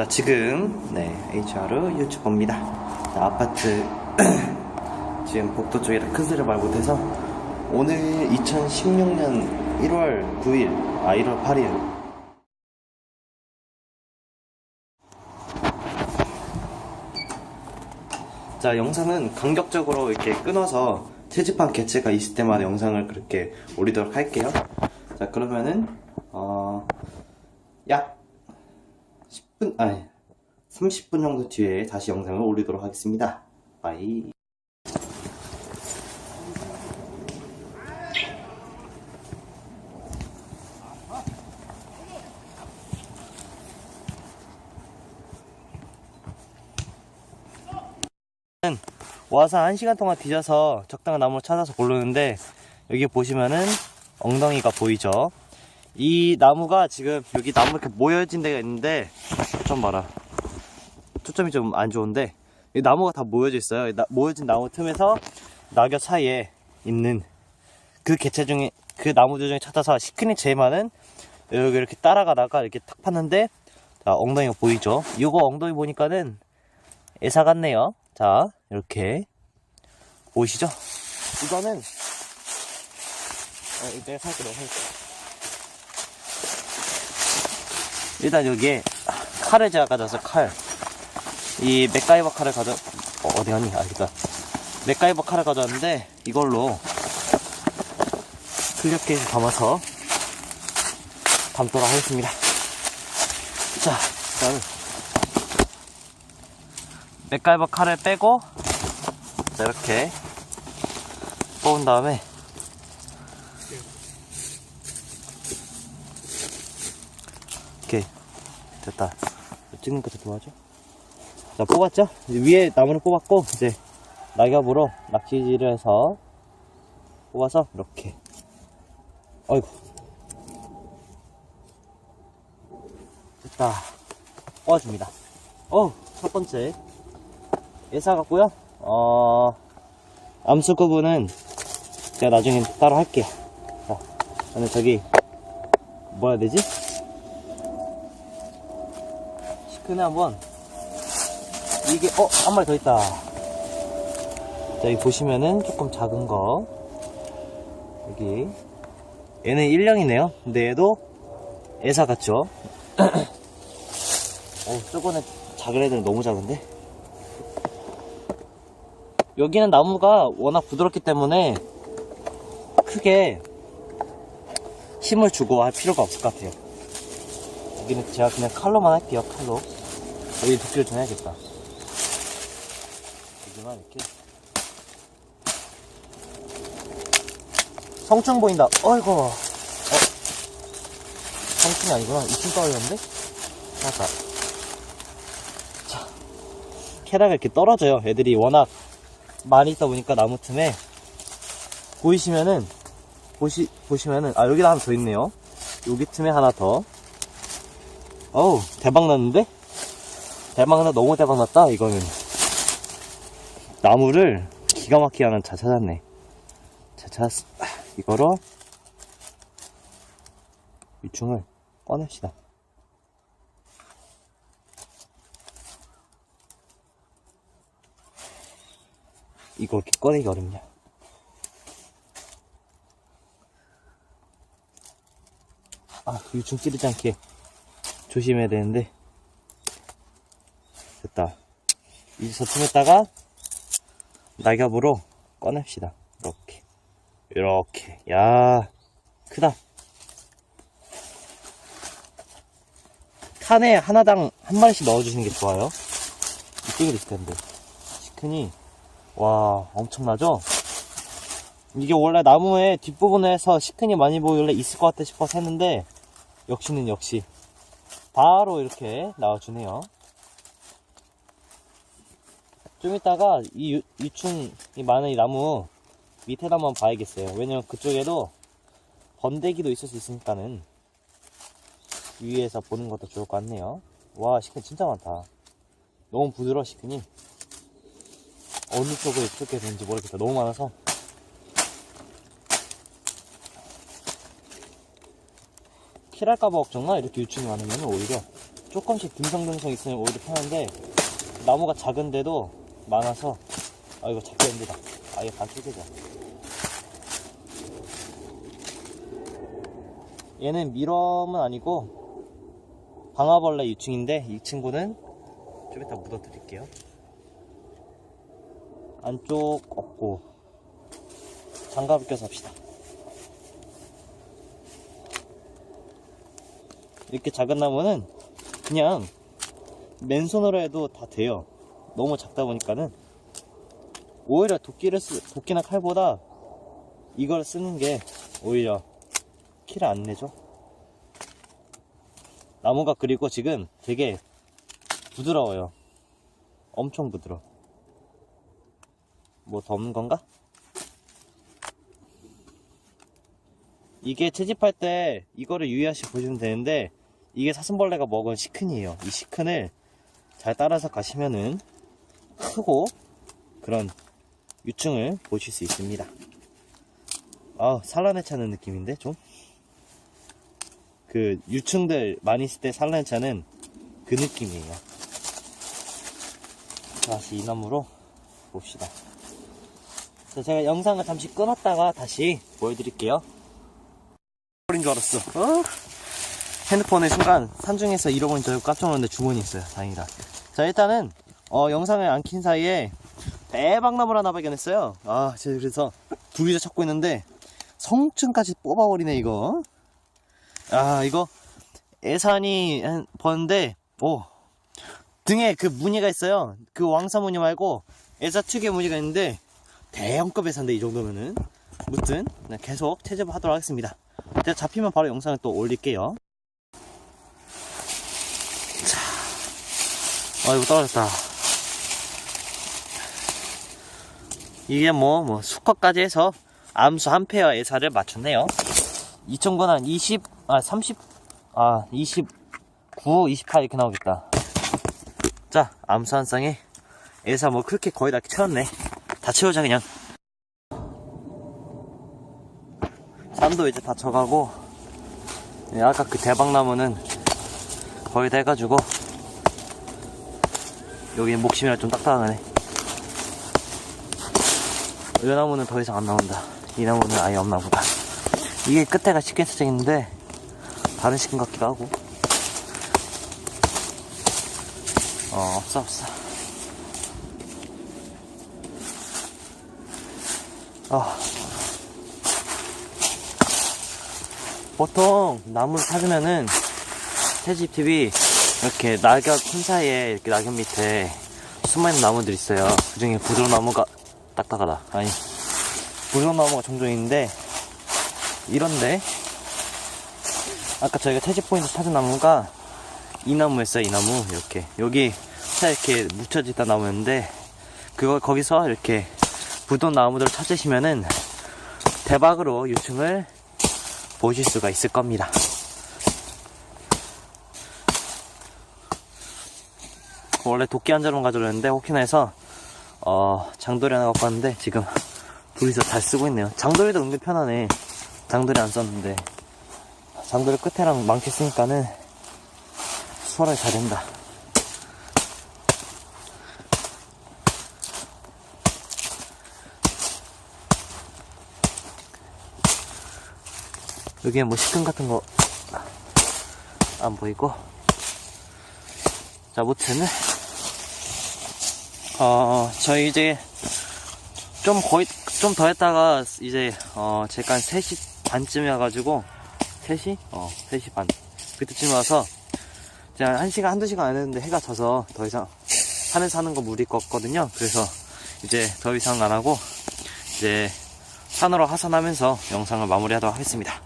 자 지금 네 HR 유튜버입니다. 자, 아파트 지금 복도 쪽이라 큰 소리 말 못해서 오늘 2016년 1월 9일 아 1월 8일 자 영상은 간격적으로 이렇게 끊어서 채집한 개체가 있을 때마다 영상을 그렇게 올리도록 할게요. 자 그러면은 어 약 10분, 아니, 30분 정도 뒤에 다시 영상을 올리도록 하겠습니다. 바이. 와서 한 시간 동안 뒤져서 적당한 나무를 찾아서 고르는데 여기 보시면은 엉덩이가 보이죠? 이 나무가 지금 여기 나무 이렇게 모여진 데가 있는데 좀 봐라. 초점이 좀 안 좋은데 이 나무가 다 모여져 있어요. 이 나- 모여진 나무 틈에서 낙엽 사이에 있는 그 개체 중에 그 나무들 중에 찾아서 시큰이 제일 많은 여기 이렇게 따라가다가 이렇게 탁 팠는데 자 엉덩이가 보이죠? 이거 엉덩이 보니까는 애사 같네요 자 이렇게 보이시죠 이거는 어, 이때 살게 내가 살게 일단 여기에 칼을 제가 가져왔어요, 칼. 이 맥가이버 칼을 가져, 어, 어디 갔니? 아, 여기다. 맥가이버 칼을 가져왔는데, 이걸로 클리어 케이스 담아서 담도록 하겠습니다. 자, 일단 맥가이버 칼을 빼고, 자, 이렇게 뽑은 다음에, 오케이. 됐다. 찍는 것도 도와줘. 자, 뽑았죠? 위에 나무를 뽑았고, 이제 낙엽으로 낚시질을 해서 뽑아서 이렇게. 어이구. 됐다. 뽑아줍니다. 어, 첫 번째. 예사 같고요. 어, 암수 구분은 제가 나중에 따로 할게요. 자, 저는 저기, 뭐라 해야 되지? 시큰에 한번. 이게 어 한 마리 더 있다. 자 여기 보시면은 조금 작은 거. 여기. 얘는 1령이네요. 근데 얘도 애사 같죠? 어 저거는 작은 애들은 너무 작은데 여기는 나무가 워낙 부드럽기 때문에 크게 힘을 주고 할 필요가 없을 것 같아요 여기는 제가 그냥 칼로만 할게요, 칼로. 여기 두께를 좀 해야겠다. 여기만 이렇게. 성충 보인다. 어이구. 어. 성충이 아니구나. 2층 떨어졌는데? 자. 캐다가 이렇게 떨어져요. 애들이 워낙 많이 있다 보니까 나무 틈에. 보이시면은, 보시, 보시면은, 아, 여기다 하나 더 있네요. 여기 틈에 하나 더. 어우, 대박 났는데? 대박 나, 너무 대박 났다, 이거는. 나무를 기가 막히게 하나 잘 찾았네. 잘 찾았어. 아, 이거로 유충을 꺼냅시다. 이거 이렇게 꺼내기 어렵냐. 아, 유충 찌르지 않게 조심해야 되는데. 됐다. 이제 저틈에다가 낙엽으로 꺼냅시다. 이렇게. 이렇게. 야 크다. 칸에 하나당 한 마리씩 넣어주시는 게 좋아요. 이쪽에도 있을 텐데. 시큰이 와 엄청나죠 이게 원래 나무의 뒷부분에서 시큰이 많이 보이길래 있을 것 같아 싶어서 했는데 역시는 역시 바로 이렇게 나와주네요. 좀 이따가 이 유, 유충이 많은 이 나무 밑에다 한번 봐야겠어요. 왜냐면 그쪽에도 번데기도 있을 수 있으니까는 위에서 보는 것도 좋을 것 같네요. 와, 시간 진짜 많다. 너무 부드러워 시큰이 어느 쪽을 어떻게 되는지 모르겠다. 너무 많아서. 킬할까봐 걱정나 이렇게 유충이 많으면 오히려 조금씩 듬성듬성 있으면 오히려 편한데 나무가 작은데도 많아서 아 이거 잡기 힘들다. 아예 다 쪼개져 얘는 미럼은 아니고 방아벌레 유충인데 이 친구는 좀 이따 묻어 드릴게요 안쪽 없고 장갑을 껴서 합시다 이렇게 작은 나무는 그냥 맨손으로 해도 다 돼요. 너무 작다 보니까는 오히려 도끼를 쓰, 도끼나 칼보다 이걸 쓰는 게 오히려 키를 안 내죠. 나무가 그리고 지금 되게 부드러워요. 엄청 부드러워. 뭐 더 없는 건가? 이게 채집할 때 이거를 유의하시 보시면 되는데 이게 사슴벌레가 먹은 시큰이에요. 이 시큰을 잘 따라서 가시면은 크고 그런 유충을 보실 수 있습니다. 아, 산란에 차는 느낌인데 좀. 그 유충들 많이 있을 때 산란에 차는 그 느낌이에요. 다시 이 나무로 봅시다. 자, 제가 영상을 잠시 끊었다가 다시 보여드릴게요. 버린 줄 알았어. 어? 핸드폰에 순간 산중에서 잃어버린 줄 알고 깜짝 놀랐는데 주머니 있어요. 다행이다. 자, 일단은, 어, 영상을 안 킨 사이에 대박나무를 하나 발견했어요. 아, 제가 그래서 둘이서 찾고 있는데 성층까지 뽑아버리네, 이거. 아, 이거 애산이 한 번데, 오. 등에 그 무늬가 있어요. 그 왕사 무늬 말고 애사 특유의 무늬가 있는데 대형급 애사인데, 이 정도면은. 무튼, 네, 계속 채집을 하도록 하겠습니다. 제가 잡히면 바로 영상을 또 올릴게요. 자, 아이고 떨어졌다. 이게 뭐, 뭐, 수컷까지 해서 암수 한 페어 애사를 맞췄네요. 이 정도는 한 20, 아, 30, 아, 29, 28 이렇게 나오겠다. 자, 암수 한 쌍에 애사 뭐 그렇게 거의 다 채웠네. 다 채우자, 그냥. 쌈도 이제 다 쳐가고 예, 아까 그 대박나무는 거의 다 해가지고 여기 목심이라 좀 딱딱하네. 이 나무는 더 이상 안 나온다. 이 나무는 아예 없나 보다. 이게 끝에가 시킨 수정인데 다른 시킨 것 같기도 하고. 어 없어 없어 아 보통 나무를 찾으면은 새집 팁이 이렇게 낙엽 큰 사이에 이렇게 낙엽 밑에 숨어있는 나무들이 있어요. 그 중에 부드러운 나무가 딱딱하다. 아니 부드러운 나무가 종종 있는데 이런데 아까 저희가 채집 포인트 찾은 나무가 이 나무였어요. 이 나무 이렇게 여기 차 이렇게 있던 나무였는데 그거 거기서 이렇게 부드러운 나무들을 찾으시면은 대박으로 유충을 보실 수가 있을 겁니다. 원래 도끼 한 자루만 가져오려는데 혹시나 해서 어, 장도리 하나 갖고 왔는데 지금 둘이서 잘 쓰고 있네요. 장도리도 은근 편하네. 장도리 안 썼는데 장도리 끝에랑 망치 쓰니까는 수월하게 잘 된다. 여기에 뭐 시큰 같은 거 안 보이고. 자 무튼 어 저희 이제 좀 거의 좀 더 했다가 이제 어 제가 한 3시 반쯤이어가지고 3시? 어 3시 반 그때쯤 와서 한 1시간 한두 시간 안 했는데 해가 져서 더 이상 산에서 하는 거 무리 껐거든요. 그래서 이제 더 이상 안 하고 이제 산으로 하산하면서 영상을 마무리하도록 하겠습니다